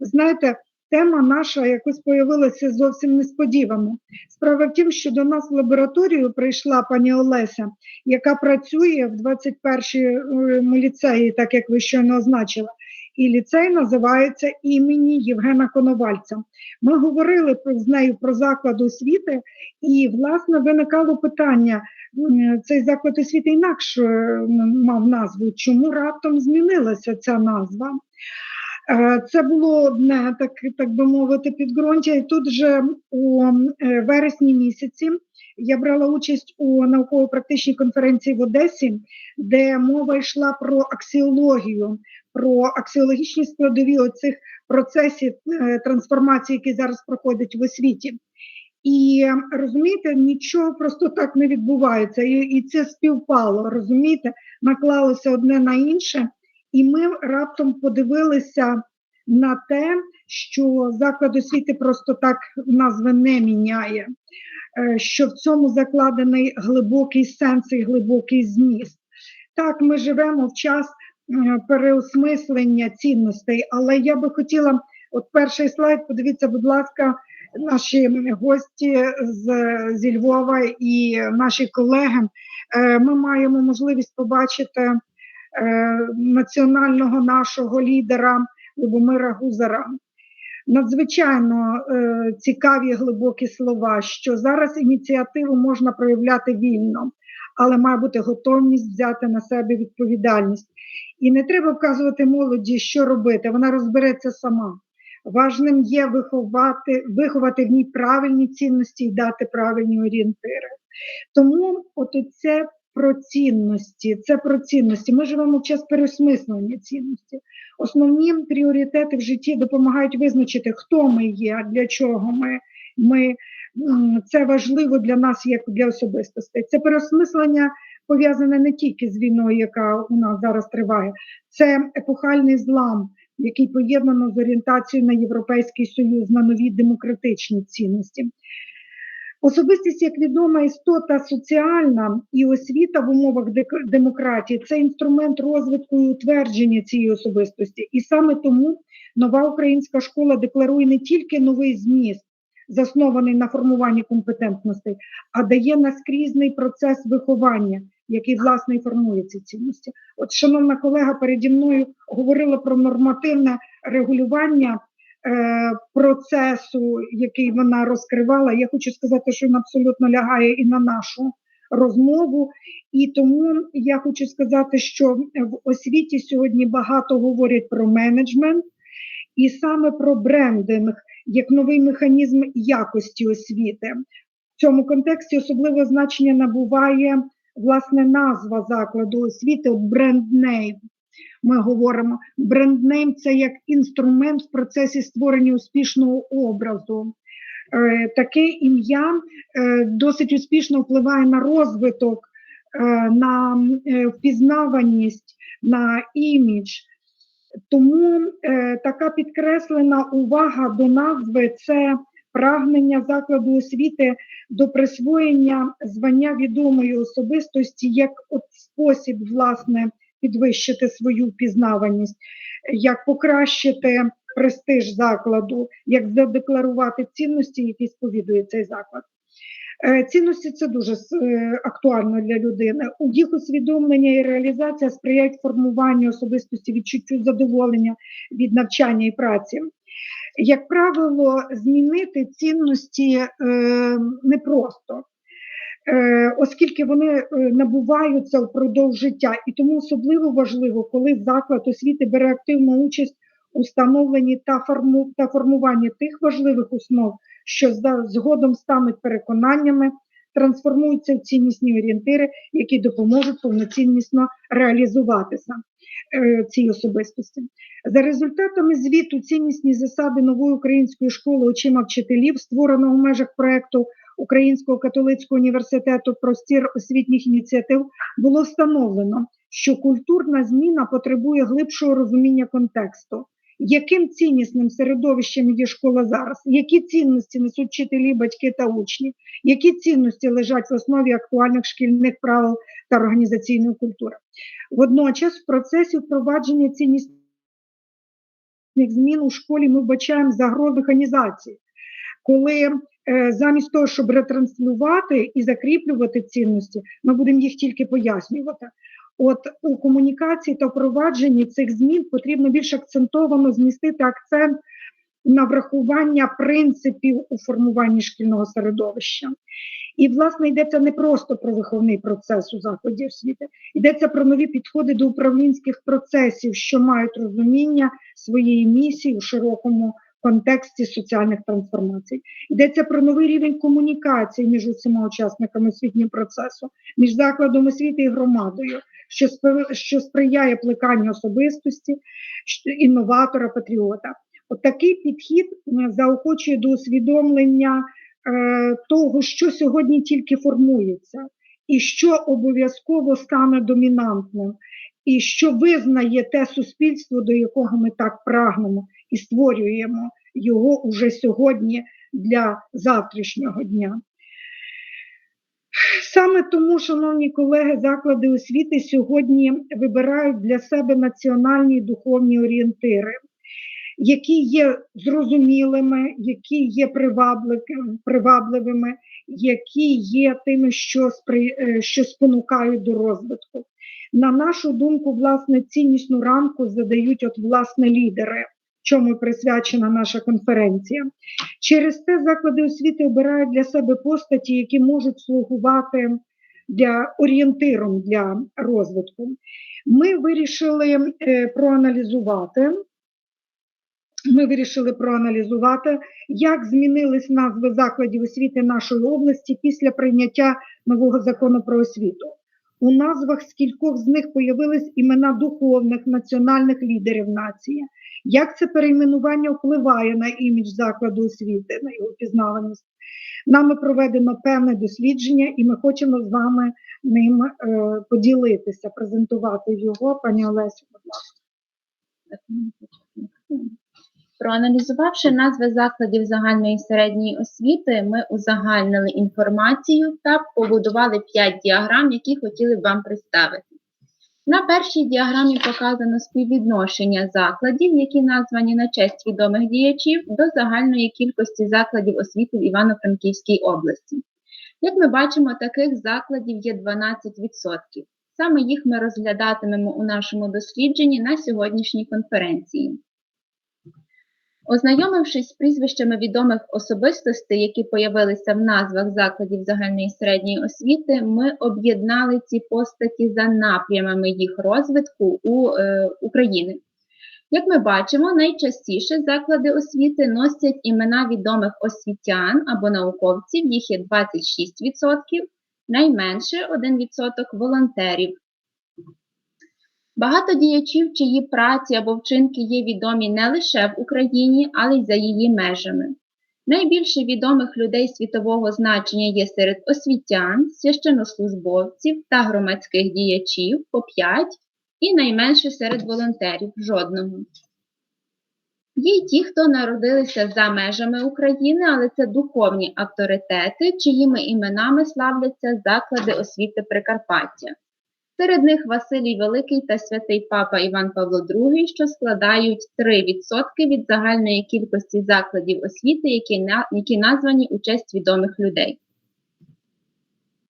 Знаєте, тема наша якось появилася зовсім несподівано. Справа в тім, що до нас в лабораторію прийшла пані Олеся, яка працює в 21-му ліцеї, так як ви щойно означили. І ліцей називається імені Євгена Коновальця. Ми говорили з нею про заклад освіти, і власне виникало питання: цей заклад освіти інакше мав назву. Чому раптом змінилася ця назва? Е, Це було одне, так, так би мовити, підґрунтя. І тут же у е, вересні місяці я брала участь у науково-практичній конференції в Одесі, де мова йшла про аксіологію, про аксіологічні складові оцих процесів е, трансформації, які зараз проходять в освіті. І розумієте, нічого просто так не відбувається, і, і це співпало. Розумієте, наклалося одне на інше, і ми раптом подивилися на те, що заклад освіти просто так назви не міняє, е, що в цьому закладений глибокий сенс і глибокий зміст. Так, ми живемо в час е, переосмислення цінностей, але я би хотіла, от перший слайд, подивіться, будь ласка, наші гості з, зі Львова і наші колеги. Е, Ми маємо можливість побачити національного нашого лідера Любомира Гузара. Надзвичайно е, цікаві глибокі слова, що зараз ініціативу можна проявляти вільно, але має бути готовність взяти на себе відповідальність. І не треба вказувати молоді, що робити, вона розбереться сама. Важним є виховати, виховати в ній правильні цінності і дати правильні орієнтири. Тому от це про цінності, це про цінності. Ми живемо в час переосмислення цінності. Основні пріоритети в житті допомагають визначити, хто ми є, для чого ми. ми це важливо для нас, як для особистостей. Це переосмислення пов'язане не тільки з війною, яка у нас зараз триває, це епохальний злам, який поєднано з орієнтацією на Європейський Союз, на нові демократичні цінності. Особистість як відома істота соціальна і освіта в умовах демократії це інструмент розвитку і утвердження цієї особистості. І саме тому нова українська школа декларує не тільки новий зміст, заснований на формуванні компетентностей, а дає наскрізний процес виховання, який власне і формує ці цінності. От, шановна колега, переді мною говорила про нормативне регулювання процесу, який вона розкривала. Я хочу сказати, що він абсолютно лягає і на нашу розмову. І тому я хочу сказати, що в освіті сьогодні багато говорять про менеджмент і саме про брендинг як новий механізм якості освіти. В цьому контексті особливе значення набуває власне назва закладу освіти бренднейм. Ми говоримо бренднейм це як інструмент в процесі створення успішного образу. Е, Таке ім'я е, досить успішно впливає на розвиток, е, на впізнаваність, на імідж. Тому така підкреслена увага до назви це прагнення закладу освіти до присвоєння звання відомої особистості як от спосіб, власне, підвищити свою впізнаваність, як покращити престиж закладу, як задекларувати цінності, які сповідує цей заклад. Е, Цінності це дуже е, актуально для людини. У їх усвідомлення і реалізація сприяють формуванню особистості, відчуттю задоволення від навчання і праці. Як правило, змінити цінності е, непросто, оскільки вони е, набуваються впродовж життя, і тому особливо важливо, коли заклад освіти бере активну участь у встановленні та, форму, та формуванні тих важливих основ, що згодом стануть переконаннями, трансформуються в ціннісні орієнтири, які допоможуть повноціннісно реалізуватися е, цій особистості. За результатами звіту ціннісні засади нової української школи очима вчителів, створеного в межах проекту Українського католицького університету простір освітніх ініціатив, було встановлено, що культурна зміна потребує глибшого розуміння контексту. Яким ціннісним середовищем є школа зараз? Які цінності несуть вчителі, батьки та учні? Які цінності лежать в основі актуальних шкільних правил та організаційної культури? Водночас, в процесі впровадження ціннісних змін у школі ми вбачаємо загроз механізації, коли замість того, щоб ретранслювати і закріплювати цінності, ми будемо їх тільки пояснювати. От у комунікації та впровадженні цих змін потрібно більш акцентовано змістити акцент на врахування принципів у формуванні шкільного середовища. І, власне, йдеться не просто про виховний процес у закладі освіти, йдеться про нові підходи до управлінських процесів, що мають розуміння своєї місії у широкому контексті соціальних трансформацій. Йдеться про новий рівень комунікації між усіма учасниками освітнього процесу, між закладом освіти і громадою, що що сприяє плеканню особистості, інноватора, патріота. От такий підхід заохочує до усвідомлення е, того, що сьогодні тільки формується, і що обов'язково стане домінантним, і що визнає те суспільство, до якого ми так прагнемо, і створюємо його уже сьогодні для завтрашнього дня. Саме тому, шановні колеги, заклади освіти сьогодні вибирають для себе національні духовні орієнтири які є зрозумілими, які є привабливими, які є тими, що. Е, що спонукають до розвитку. На нашу думку, власне, ціннісну рамку задають от власне лідери, чому присвячена наша конференція. Через те заклади освіти обирають для себе постаті, які можуть слугувати для орієнтиром для розвитку. Ми вирішили е, проаналізувати ми вирішили проаналізувати, як змінились назви закладів освіти нашої області після прийняття нового закону про освіту. У назвах скількох з них появились імена духовних національних лідерів нації. Як це перейменування впливає на імідж закладу освіти, на його пізнаваність? Нами проведено певне дослідження, і ми хочемо з вами ним е, поділитися, презентувати його. Пані Олесю, будь ласка. Проаналізувавши назви закладів загальної середньої освіти, ми узагальнили інформацію та побудували 5 діаграм, які хотіли б вам представити. На першій діаграмі показано співвідношення закладів, які названі на честь відомих діячів, до загальної кількості закладів освіти в Івано-Франківській області. Як ми бачимо, таких закладів є 12%. Саме їх ми розглядатимемо у нашому дослідженні на сьогоднішній конференції. Ознайомившись з прізвищами відомих особистостей, які появилися в назвах закладів загальної середньої освіти, ми об'єднали ці постаті за напрямами їх розвитку у е, України. Як ми бачимо, найчастіше заклади освіти носять імена відомих освітян або науковців, їх є 26%, найменше 1% волонтерів. Багато діячів, чиї праці або вчинки є відомі не лише в Україні, але й за її межами. Найбільше відомих людей світового значення є серед освітян, священнослужбовців та громадських діячів по 5 і найменше серед волонтерів жодного. Є й ті, хто народилися за межами України, але це духовні авторитети, чиїми іменами славляться заклади освіти Прикарпаття. Серед них Василій Великий та святий Папа Іван Павло II, що складають 3% від загальної кількості закладів освіти, які, які названі у честь відомих людей.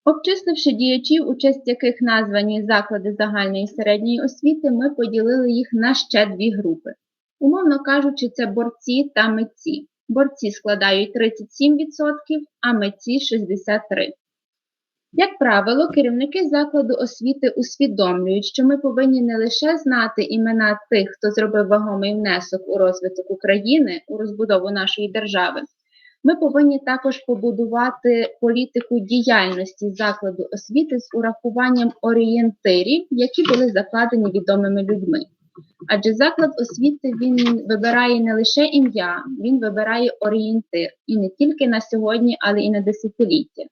Обчисливши діячів, у честь яких названі заклади загальної середньої освіти, ми поділили їх на ще дві групи. Умовно кажучи, це борці та митці. Борці складають 37%, а митці 63%. Як правило, керівники закладу освіти усвідомлюють, що ми повинні не лише знати імена тих, хто зробив вагомий внесок у розвиток України, у розбудову нашої держави. Ми повинні також побудувати політику діяльності закладу освіти з урахуванням орієнтирів, які були закладені відомими людьми. Адже заклад освіти він вибирає не лише ім'я, він вибирає орієнтир і не тільки на сьогодні, але і на десятиліття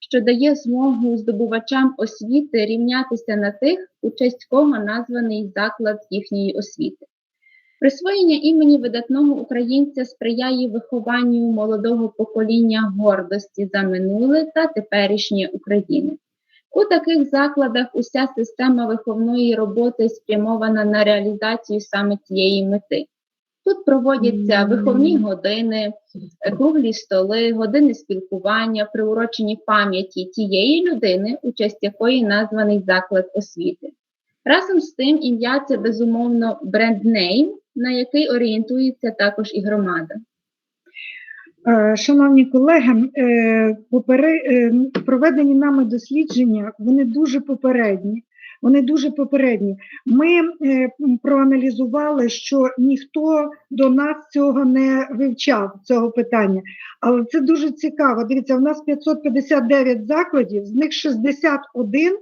що дає змогу здобувачам освіти рівнятися на тих, у честь кого названий заклад їхньої освіти. Присвоєння імені видатного українця сприяє вихованню молодого покоління гордості за минуле та теперішнє України. У таких закладах уся система виховної роботи спрямована на реалізацію саме цієї мети. Тут проводяться виховні години, круглі столи, години спілкування, приурочені пам'яті тієї людини, у честь якої названий заклад освіти. Разом з тим, ім'я це безумовно бренднейм, на який орієнтується також і громада. Е, Шановні колеги, е, е, проведені нами дослідження, вони дуже попередні. Вони дуже попередні. Ми е, проаналізували, що ніхто до нас цього не вивчав, цього питання. Але це дуже цікаво. Дивіться, у нас 559 закладів, з них 61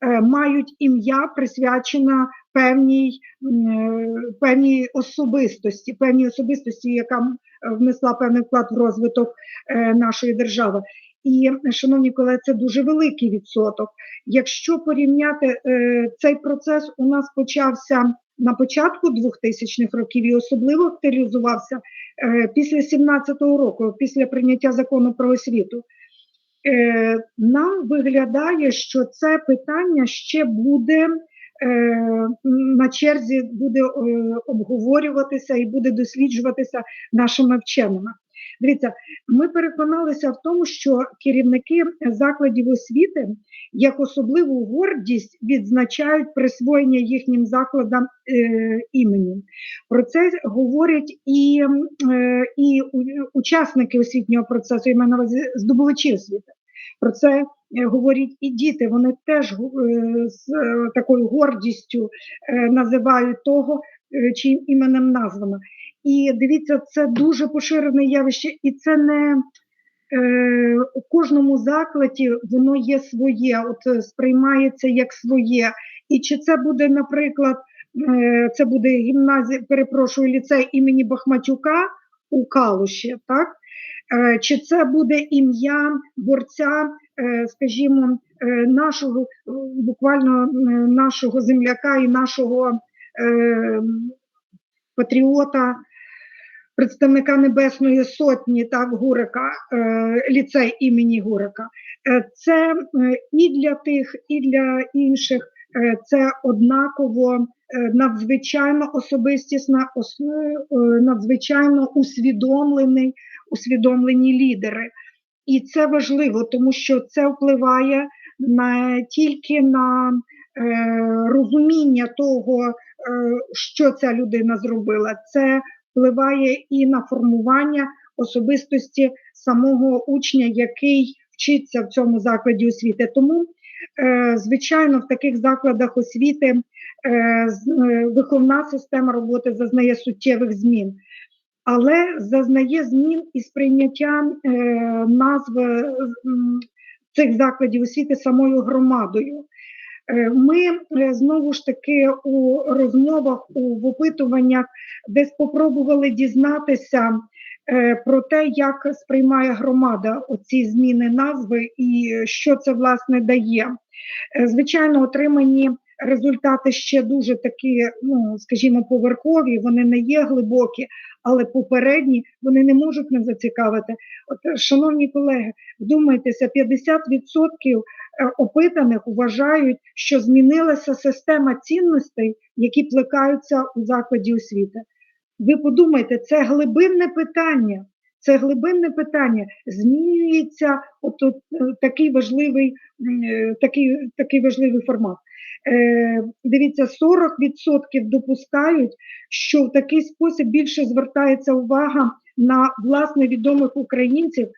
е, мають ім'я присвячене певній, е, певній особистості, певній особистості, яка внесла певний вклад в розвиток е, нашої держави. І, шановні колеги, це дуже великий відсоток. Якщо порівняти е, цей процес, у нас почався на початку 2000-х років і особливо активізувався е, після 17-го року, після прийняття закону про освіту. Е, нам виглядає, що це питання ще буде на черзі, буде обговорюватися і буде досліджуватися нашими вченими. Дивіться, ми переконалися в тому, що керівники закладів освіти як особливу гордість відзначають присвоєння їхнім закладам е, імені. Про це говорять і, е, і учасники освітнього процесу, маю на здобувачі освіти. Про це е, говорять і діти. Вони теж е, з е, такою гордістю називають того, чиїм іменем названо. І дивіться, це дуже поширене явище, і це не е, у кожному закладі воно є своє, от е, сприймається як своє. І чи це буде, наприклад, е, це буде гімназія, перепрошую, ліцей імені Бахматюка у Калуші, так? Е, Чи це буде ім'я борця, е, скажімо, е, нашого буквально е, нашого земляка і нашого е, патріота, представника Небесної Сотні, так, Гурика, е, ліцей імені Гурика. Е, Це е, і для тих, і для інших це однаково надзвичайно особистісна, ос- надзвичайно усвідомлений, усвідомлені лідери. І це важливо, тому що це впливає не тільки на е, розуміння того, е, що ця людина зробила, це впливає і на формування особистості самого учня, який вчиться в цьому закладі освіти. Тому, е, звичайно, в таких закладах освіти е, е, виховна система роботи зазнає суттєвих змін. Але зазнає змін і сприйняття е, назви м, цих закладів освіти самою громадою. Е, Ми е, знову ж таки у розмовах, у в опитуваннях десь попробували дізнатися е, про те, як сприймає громада оці зміни назви і що це власне дає. Звичайно, отримані результати ще дуже такі, ну скажімо, поверхові, вони не є глибокі, але попередні вони не можуть не зацікавити. От, шановні колеги, вдумайтеся, 50% е, опитаних вважають, що змінилася система цінностей, які плекаються у закладі освіти. Ви подумайте, це глибинне питання. Це глибинне питання. Змінюється от, от, е, такий важливий, е, такий, такий важливий формат. Е, дивіться, 40% допускають, що в такий спосіб більше звертається увага на власне відомих українців,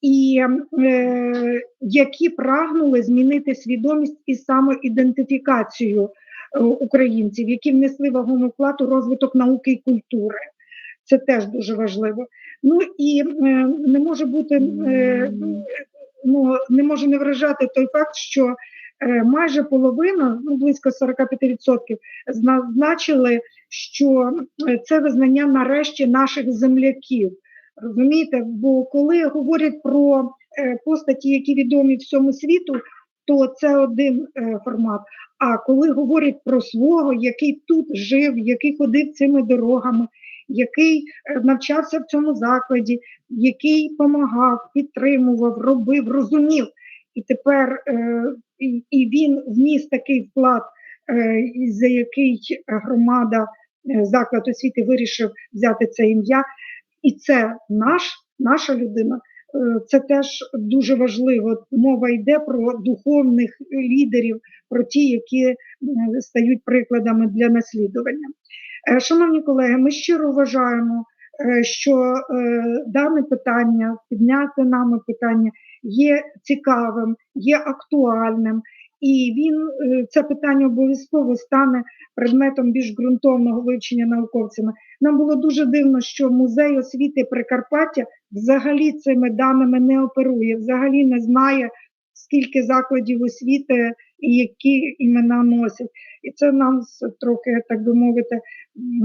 і е, які прагнули змінити свідомість і самоідентифікацію е, українців, які внесли вагому вклад у розвиток науки і культури. Це теж дуже важливо. Ну і е, не може бути е, ну не може не вражати той факт, що е, майже половина, ну близько 45%, зазначили, що е, це визнання нарешті наших земляків. Розумієте, бо коли говорять про е, постаті, які відомі всьому світу, то це один е, формат. А коли говорять про свого, який тут жив, який ходив цими дорогами, який е, навчався в цьому закладі, який допомагав, підтримував, робив, розумів. І тепер і, він вніс такий вклад, за який громада заклад освіти вирішив взяти це ім'я, і це наш, наша людина. е, Це теж дуже важливо. Мова йде про духовних лідерів, про ті, які е, стають прикладами для наслідування. Е, Шановні колеги, ми щиро вважаємо, що дане питання, підняте нами питання, є цікавим, є актуальним, і він е, це питання обов'язково стане предметом більш ґрунтовного вивчення науковцями. Нам було дуже дивно, що музей освіти Прикарпаття взагалі цими даними не оперує, взагалі не знає, скільки закладів освіти і які імена носять. І це нас трохи, так би мовити,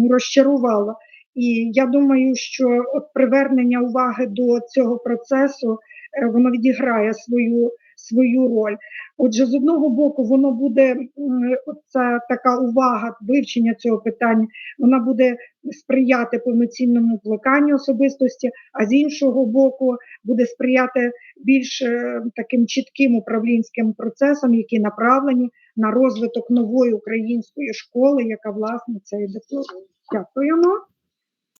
розчарувало. І я думаю, що от привернення уваги до цього процесу е, воно відіграє свою, свою роль. Отже, з одного боку, воно буде м, ця така увага вивчення цього питання, вона буде сприяти повноцінному плеканню особистості, а з іншого боку, буде сприяти більш е, таким чітким управлінським процесам, які направлені на розвиток нової української школи, яка власне це і декларує. Дякуємо.